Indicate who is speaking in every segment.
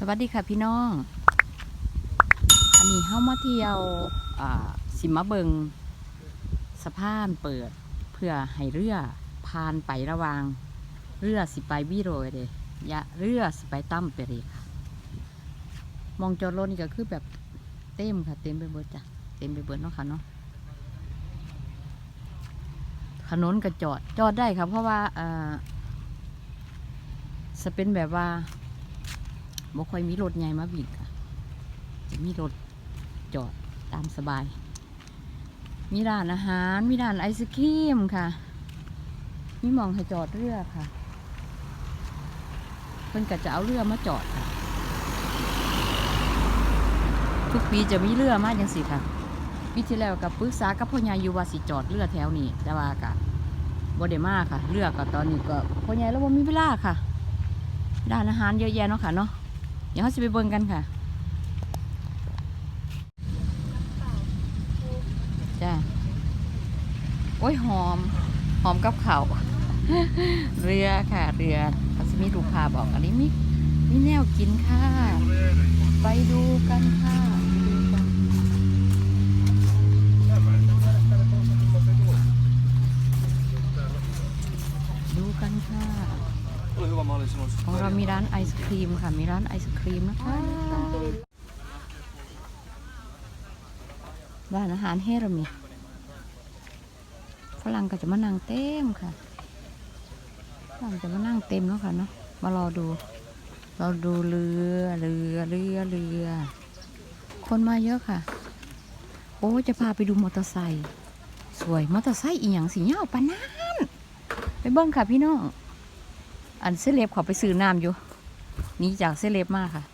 Speaker 1: สวัสดีค่ะพี่น้อง อันนี้เข้ามาเที่ยวสิมาเบิงสะพานเปิดเพื่อให้เรือผ่านไประวาง เรือสิไปวิโรยเลยยะเรือสิไปตั้มไปเลยค่ะ มองจอดรถนี่ก็คือแบบเต็มค่ะ เต็มไปเบิดจ้ะ เต็มไปเบิดเนาะค่ะเนาะถนนก็จอดจอดได้ค่ะเพราะว่าอ่าจะเป็นแบบว่า บ่ค่อยมีรถใหญ่มาวิ่งค่ะจะมีรถจอดตามสบาย มีร้านอาหาร มีร้านไอศครีมค่ะ มีมองให้จอดเรือค่ะ เพิ่นก็จะเอาเรือมาจอดค่ะ ทุกปีจะมีเรือมาจังสิค่ะปีที่แล้วกับปรึกษากับพ่อใหญ่อยู่ว่าสิจอดเรือแถวนี้แต่ว่ากะบ่ได้มาค่ะ เรือก็ตอนนี้ก็พ่อใหญ่แล้วบ่มีเวลาค่ะร้านอาหารเยอะแยะเนาะค่ะเนาะ ดี๋ยวเขาจะไปเบิ่งกันค่ะ จ้า โอ้ยหอม หอมกับเขาเรือค่ะ เรือเขาจะมีรูปภาพบอกอันนี้มีมีแนวกินค่ะ ไปดูกันค่ะดูกันค่ะ ของเรามีร้านไอศครีมค่ะ มีร้านไอศครีมนะคะร้านอาหารเฮรามิฝรั่งก็จะมานั่งเต็มค่ะฝรั่งจะมานั่งเต็มแล้วค่ะเนาะ มารอดู เราดูเรือ เรือ เรือ เรือ คนมาเยอะค่ะ โอ้จะพาไปดูมอเตอร์ไซค์ สวย มอเตอร์ไซค์อีหยังสีเหย้าปานนั้นไปเบิ้งค่ะพี่น้อง อันเซเลบเขาไปซื้อน้ำอยู่นี่จากเซเลบมากค่ะ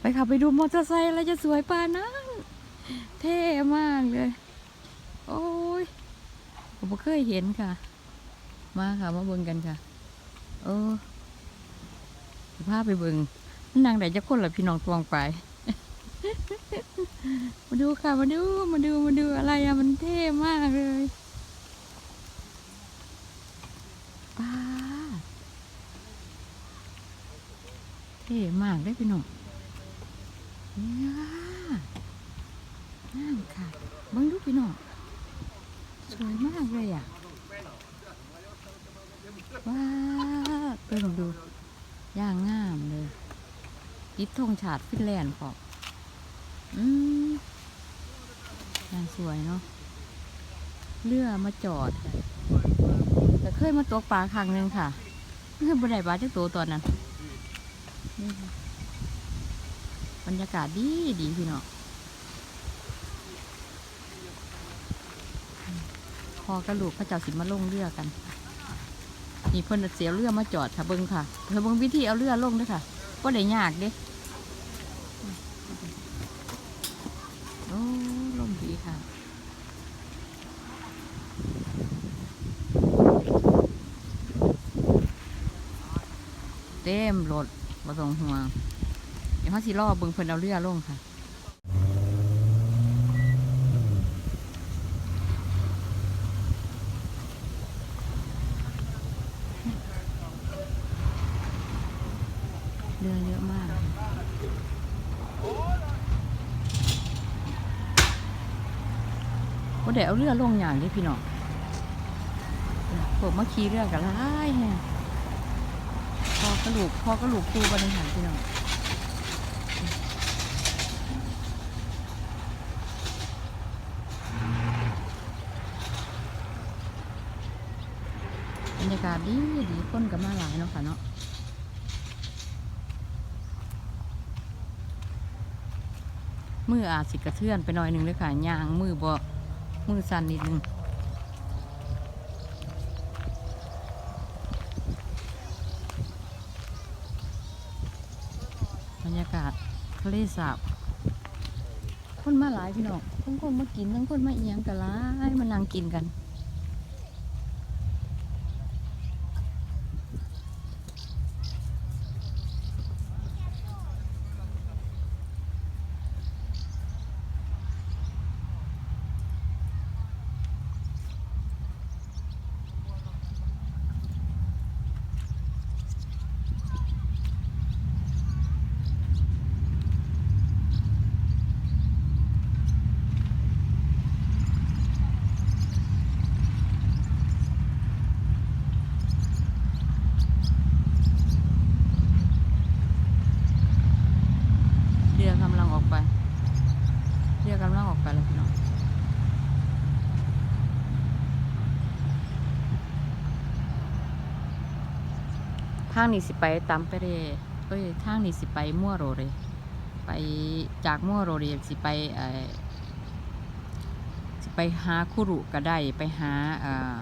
Speaker 1: ไปขับไปดูมอเตอร์ไซค์อะไรจะสวยปานั้นเท่มากเลย โอ้ยผมบ่เคยเห็นค่ะ มาค่ะมาเบิ่งกันค่ะ เออพาไปเบิ่งนางไหนจะคนละพี่น้องตวงไป มาดูค่ะมาดูมาดูมาดูอะไรอะมันเท่มากเลยป้าดเท่มากเลยพี่น้องเนี่ยนั่นค่ะเบิ่งดูพี่น้องสวยมากเลยอะว้าวไปลองดูย่างงามเลยติดธงชาติฟินแลนด์พร้อมอืมย่างสวยเนาะเรือมาจอดค่ะแต่เคยมาตกปลาครั้งหนึ่งค่ะเพื่อบันไดปลาที่ตัวตอนนั้น บรรยากาศดีดีพี่น้องพอกระลูกพระเจ้าสิมาลงเรือกัน นี่เพิ่นเสียเรือมาจอดค่ะเบิ้งค่ะ เพิ่นเบิ้งวิธีเอาเรือลงด้วยค่ะก็ได้ยากเด้โอ้ลมดีค่ะ เต็ม รถมาส่งห่วง เดี๋ยวเขาสิรอเบิ้งเพิ่นเอาเรือลงค่ะเรือเยอะมาก ก็เดี๋ยวเอาเรือลงอย่างนี้พี่น้องผมมาขี่เรือกันไล่แฮะพอ กระลูกพอกระลูกคูบริหารพี่น้องบรรยากาศดีดีคนก็มาหลายเนาะค่ะเนาะมืออาจสิกระเทือนไปหน่อยหนึ่งเลยค่ะยางมือบ่มือสั่นนิดนึงบรรยากาศ ทะเลสาบคนมาหลายพี่น้องทั้งคนมากินทั้งคนมาเอียงกันหลายมานั่งกินกันางนี้สิไปตามไปเรเอ้ยทางนี้สิไปมั่วโรเรไปจากมั่วโรเรสิไปเอ่อสิไปหาคุรุก็ได้ไปหาเอ่อ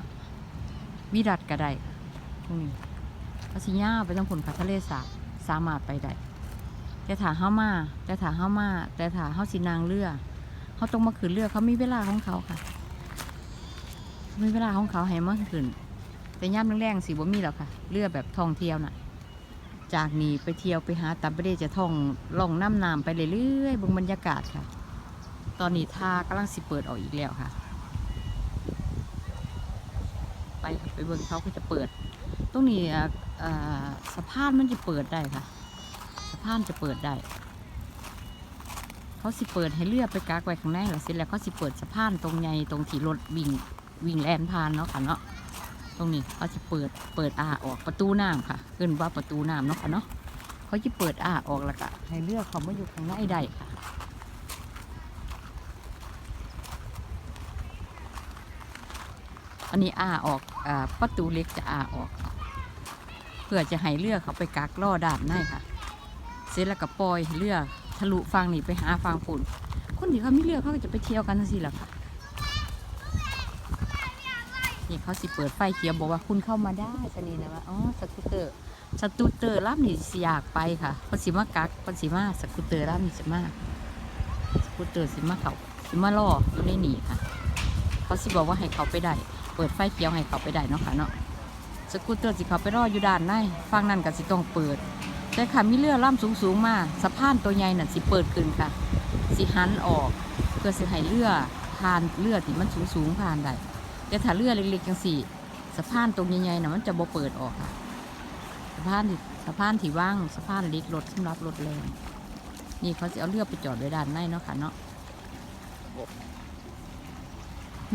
Speaker 1: วิรัตก็ได้ตรงนี้ภาษีย่าไปต้องผลค่ะทะเลสาบสามารถไปได้แต่ถาเฮามาแต่ถาเฮามาแต่ถาเฮาสินางเรือเขาต้องมาขืนเรือเขามีเวลาของเขาค่ะ มีเวลาของเขาให้มาขืน แต่ย่ำแรงๆสิบ่มีหรอกค่ะ เรือแบบท่องเที่ยวน่ะ จากนี้ไปเที่ยวไปหาตับประเดจะท่องล่องน้ำน้ำไปเรื่อยๆบงบรรยากาศค่ะ ตอนนี้ท่ากำลังสิเปิดออกอีกแล้วค่ะ ไปไปเบิ่งเขาก็จะเปิด ตรงนี้อ่าสะพานมันจะเปิดได้ค่ะ สะพานจะเปิดได้เขาสิเปิดให้เรือไปกากไว้ข้างในแล้วเสร็จแล้วเขาสิเปิดสะพานตรงใหญ่ตรงที่รถวิ่งวิ่งแลนผ่านเนาะค่ะเนาะ ตรงนี้เขาจะเปิดเปิดอาออกประตูน้ำค่ะขึ้นว่าประตูน้ำเนาะค่ะเนาะเขาจะเปิดอาออกแล้วก็ให้เลือกเขามาอยู่ข้างในได้ค่ะอันนี้อาออกอประตูเล็กจะอาออก เพื่อจะให้เลือกเขาไปกักล่อด่านในค่ะ เสร็จแล้วก็ปล่อยเลือกทะลุฟังนี่ไปหาฟังฝุ่นคนที่เขาไม่เลือกเขาก็จะไปเที่ยวกันทั้งสิแหละค่ะ นี่เขาสิเปิดไฟเขียวบอกว่าคุณเข้ามาได้สนีนะว่าอ๋อสกูตเตอร์สกูตเตอร์รับนี่สิอยากไปค่ะเพนสิมากักเพนสิมาสกูตเตอร์รับนี่สิมาสกูตเตอร์สิมาเขาสิมาล่ออยู่ในนี่ค่ะ เขาสิบอกว่าให้เขาไปได้ เปิดไฟเขียวให้เขาไปได้เนาะค่ะเนาะสกูตเตอร์สิเขาไปรออยู่ด้านในฟังนั่นก็สิต้องเปิดแต่ค่ะมีเรือล่ำสูงๆมาสะพานตัวใหญ่น่ะสิเปิดขึ้นค่ะ สิหันออกเพื่อสิให้เรือผ่านเรือที่มันสูงๆผ่านได้ แต่ถ้าเรือเล็กๆจังสี่สะพานตรงใหญ่ๆนะมันจะบ่เปิดออกค่ะสะพานที่สะพานที่ว่างสะพานเล็กรถสำหรับรถแรงนี่เขาจะเอาเรือไปจอดไว้ด้านในเนาะค่ะเนาะ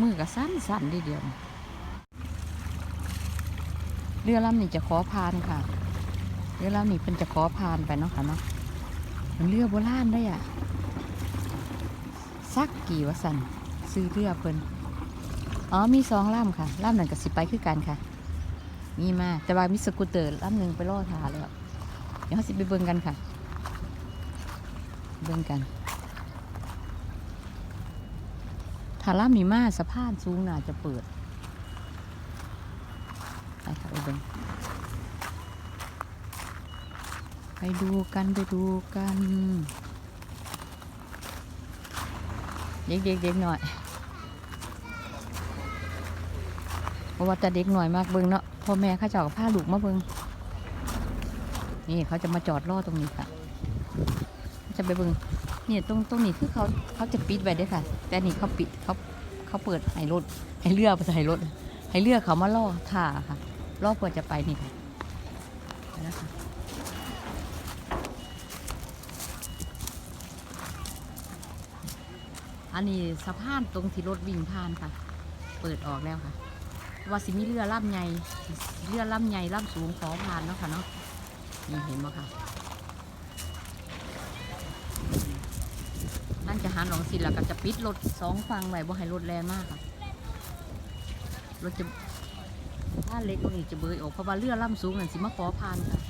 Speaker 1: มือก็สั้นสั้นๆทีเดียวเรือลำนี้จะขอพานค่ะเรือลำนี้เป็นจะขอพานไปเนาะค่ะเนาะมันเรือโบราณได้อะสักกี่วะสันซื้อเรือเพิ่น อ๋อมีสองลำค่ะลำหนึ่งกับสิบไปคือกันค่ะ มีมาแต่ว่ามีสกูตเตอร์ลำหนึ่งไปล่อทาแล้วเดี๋ยวเราสิไปเบิ่งกันค่ะ เบิ่งกันถ้าลำนี้มาสะพานสูงน่าจะเปิดไปค่ะไปเบิ่งไปดูกันไปดูกัน เด็กเด็กๆเด็กหน่อย เพราะว่าแต่เด็กหน่อยมากเบิงเนาะพ่อแม่เข้าเจ้ากับผ้าลูกมาเบิงนี่เขาจะมาจอดรอตรงนี้ค่ะ จะไปเบิงเนี่ยตรงตรงนี้คือเขาเขาจะปิดไว้ด้วยค่ะ แต่นี่เขาปิดเขาเขาเปิดให้รถให้เรือไปให้รถให้เรือเขามาล่อท่าค่ะล่อเพื่อจะไปนี่ค่ะไปแล้วค่ะอันนี้สะพานตรงที่รถวิ่งผ่านค่ะ เปิดออกแล้วค่ะ ว่าสิมีเรือล่ำใหญ่เรือล่ำใหญ่ล่ำสูงขอผ่านเนาะค่ะเนาะนี่เห็นไหมค่ะนั่นจะหันหลงสิแล้วก็จะปิดรถสองฟังไว้บ่ให้รถแรงมากค่ะรถจะถ้าเล็กตรงนี้จะเบยออกเพราะว่าเรือล่ำสูงนั่นสิมาขอผ่านค่ะ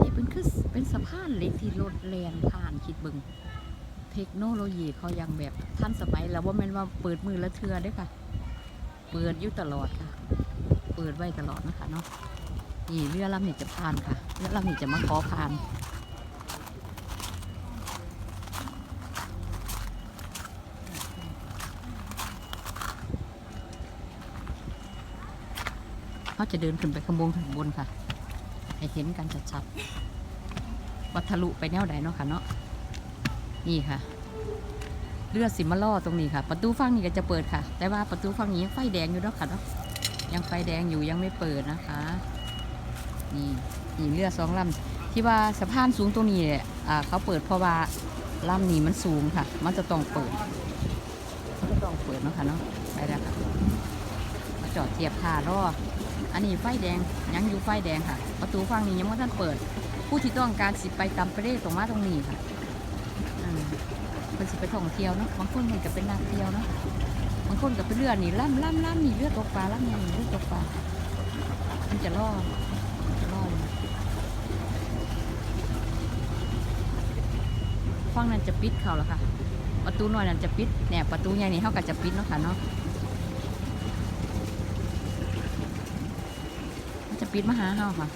Speaker 1: นี่เป็นคือเป็นสะพานเหล็กที่ รถแลนผ่านคิดบิงเทคโนโลยีเขายังแบบทันสมัยแล้วว่าแม่นว่าเปิดมือละเทือด้อค่ะ เปิดอยู่ตลอดค่ะ เปิดไว้ตลอดนะคะเนาะนี่เรือลำนี้จะผ่านค่ะเรือลำนี้จะมาขอผ่านเขาจะเดินขึ้นไปข้างบนถึงบนค่ะ ให้เห็นกันชัดๆ วัทลุไปแนวใดเนาะค่ะเนาะนี่ค่ะเรือดสิมาล่อตรงนี้ค่ะ ประตูฝั่งนี้ก็จะเปิดค่ะ แต่ว่าประตูฝั่งนี้ยังไฟแดงอยู่เนาะค่ะเนาะยังไฟแดงอยู่ยังไม่เปิดนะคะ นี่นี่เรือดสองลำที่ว่าสะพานสูงตรงนี้อ่าเขาเปิดเพราะว่าลำนี้มันสูงค่ะ มันจะต้องเปิดมันจะต้องเปิดเนาะค่ะเนาะไปแล้วค่ะมาจอดเทียบท่ารออันนี้ไฟแดงยังอยู่ไฟแดงค่ะ ประตูฝั่งนี้ยังไม่ทันเปิด ผู้ที่ต้องการสิไปตามประเทศตรงมาตรงนี้ค่ะอืมเพิ่นสิไปท่องเที่ยวเนาะบางคนมันก็เป็นนักเที่ยวเนาะบางคนก็ไปเรือนี่ล่ำล่ำล่ำนี่เรือตกปลาล่ำนี่เรือตกปลามันจะล่อจะล่อฟังนั้นจะปิดเขาแล้วค่ะ ประตูน้อยนั้นจะปิดเนี่ยประตูใหญ่นี่เท่ากับจะปิดเนาะค่ะเนาะจะปิดมาหาเฮาค่ะ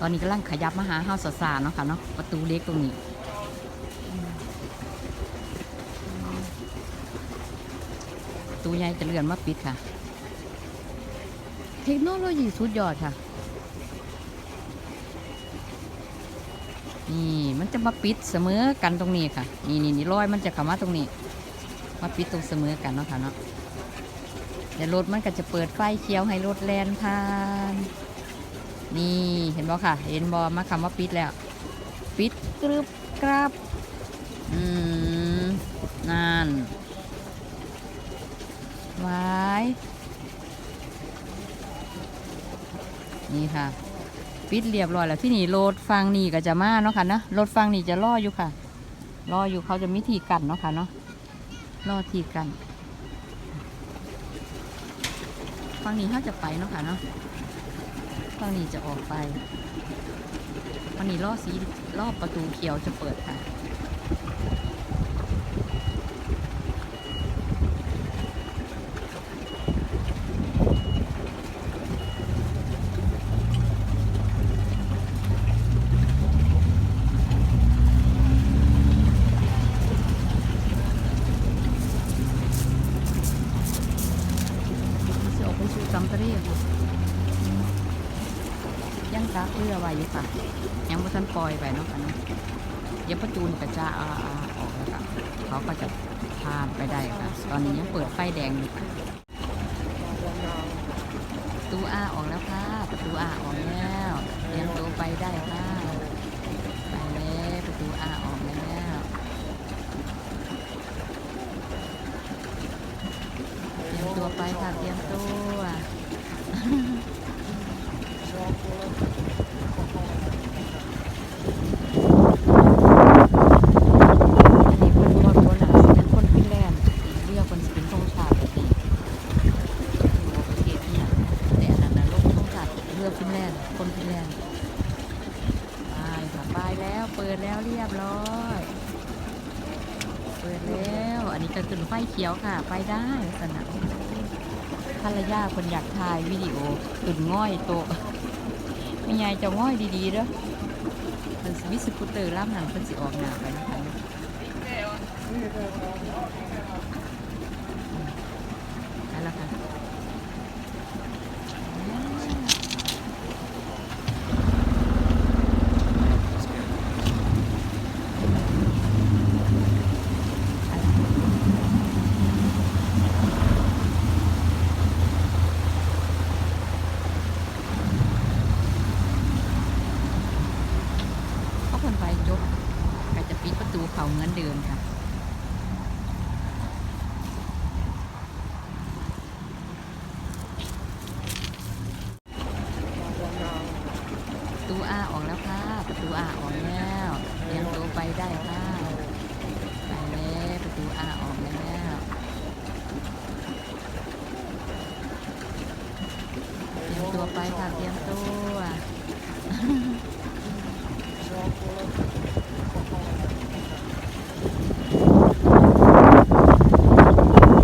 Speaker 1: ตอนนี้กำลังขยับมาหาเฮาสาสาเนาะค่ะเนาะประตูเล็กตรงนี้ประตูใหญ่จะเลื่อนมาปิดค่ะ เทคโนโลยีสุดยอดค่ะ นี่มันจะมาปิดเสมอกันตรงนี้ค่ะ นี่นี่นี่รอยมันจะเข้ามาตรงนี้ มาปิดตรงเสมอกันเนาะค่ะเนาะเดี๋ยวรถมันก็จะเปิดไฟเขียวให้รถแลนผ่าน นี่เห็นบ่ค่ะ เห็นบอมาคำว่าปิดแล้ว ปิดกรึบกรับ อืมนั่นไว้นี่ค่ะ ปิดเรียบร้อยแล้วที่นี่รถฟังนี่ก็จะมาเนาะค่ะนะรถฟังนี่จะล่ออยู่ค่ะล่ออยู่เขาจะมีทีกันเนาะค่ะเนาะล่อทีกันฟังนี้เขาจะไปเนาะค่ะเนาะ ฝั่งนี้จะออกไปฝั่งนี้ล่อสีรอบประตูเขียวจะเปิดค่ะ จะออกไปสู่ซัมตรีค่ะ ซักเรือไว้อยู่ค่ะ ยังไม่ทันปล่อยไปเนาะค่ะเนาะเดี๋ยวประจูนกระจะอาอาออกแล้วค่ะเขาก็จะพาไปได้ค่ะ ตอนนี้ยังเปิดไฟแดงอยู่ค่ะประตูอาออกแล้วค่ะประตูอาออกแล้วเตรียมตัวไปได้ค่ะ ไปแล้วประตูอาออกแล้วเตรียมตัวไปค่ะ เตรียมตัว อันนี้เพิ่นบ่บ่น่าสิเป็นคนฟินแลนด์เรียกเพิ่นสิเป็นธงชาติแบบนี้อยู่ประเทศอีหยังแต่อันนั้นน่ะลงธงชาติเรือฟินแลนด์คนฟินแลนด์ไปค่ะไปแล้วเปิดแล้วเรียบร้อย เปิดแล้ว อันนี้ก็ขึ้นไฟเขียวค่ะ ไปได้สนะภรรยาคนอยากถ่ายวิดีโอ ขึ้นง่อยโตไม่ยายจะง่อยดีๆเด้อมันสิสกูเตอร์ล่ำหนังเป็นสิออกหนาไปนะคะนั่นแหละค่ะเขาเพิ่นไปจบก็จะ ปิดประตูเขาเหมือนเดิมค่ะประตูอาออกแล้วค่ะ ประตูอาออกแล้วเตรียมตัวไปได้ค่ะ ไปแล้วประตูอาออกแล้วเตรียมตัวไปค่ะ เตรียมตัว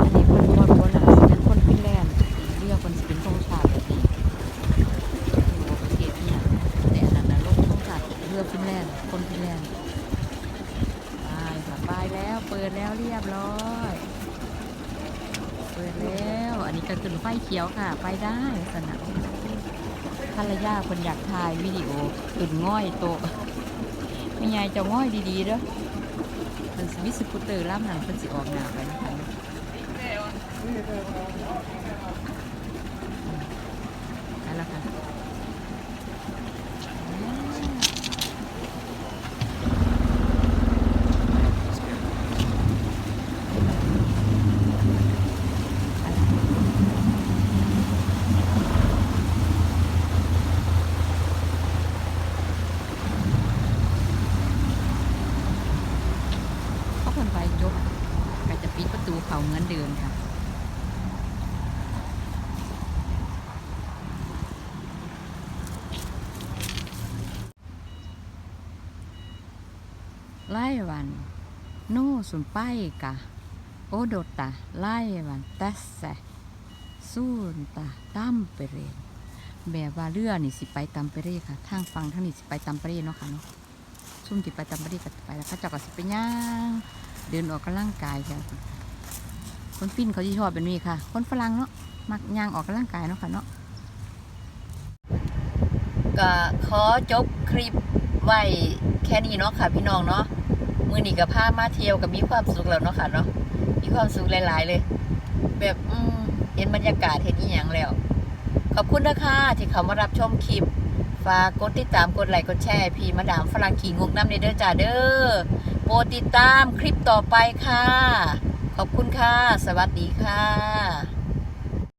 Speaker 1: อันนี้เพิ่นบ่บ่น่าสิเป็นคนฟินแลนด์เรียกเพิ่นสิเป็นธงชาติแบบนี้อยู่ประเทศอีหยังแต่อันนั้นน่ะลงธงชาติเรือฟินแลนด์คนฟินแลนด์ไปค่ะไปแล้วเปิดแล้วเรียบร้อย เปิดแล้ว อันนี้ก็ขึ้นไฟเขียวค่ะ ไปได้สนามภรรยาคนอยากถ่ายวิดีโอตื่นง่อยโตไม่ยายเจะง่อยดีๆเด้อมันสิสกูตเตอร์ล่ำหนังเป็นสีออกหนาไปนะคะนั่นแหละค่ะ เพิ่นไปจบก็จะปิดประตู เขาเหมือนเดิมค่ะ ไล่วัน โน่สุนไปกะโอโดตาไล่วันเตสเซสูนตาตั้มเปเรนแบบว่าเรือนี่สิไปตามไปเรค่ะ ทางฟังทางนี้สิไปตามไปเรเนาะค่ะเนาะซุ่มสิไปตามไปเรก็ไปแล้วเขาเจ้าก็สิไปย่างเดินออกกำลังกายค่ะ คนฟินเขาที่ชอบแบบนี้ค่ะ คนฝรั่งเนาะมักย่างออกกำลังกายเนาะค่ะเนาะก็ขอจบคลิปไว้แค่นี้เนาะค่ะ พี่น้องเนาะมือหนีกับพามาเที่ยวกับมีความสุขแล้วเนาะค่ะเนาะมีความสุขหลาย ๆ เลย แบบอืมเห็นบรรยากาศเห็นอีหยังแล้ว ขอบคุณนะคะที่เขามารับชมคลิปฝากกดติดตามกดไลค์กดแชร์พี่มาดามฝรั่งขี่งกน้ำในเด้อจ้าเด้อโปรดติดตามคลิปต่อไปค่ะ ขอบคุณค่ะ สวัสดีค่ะ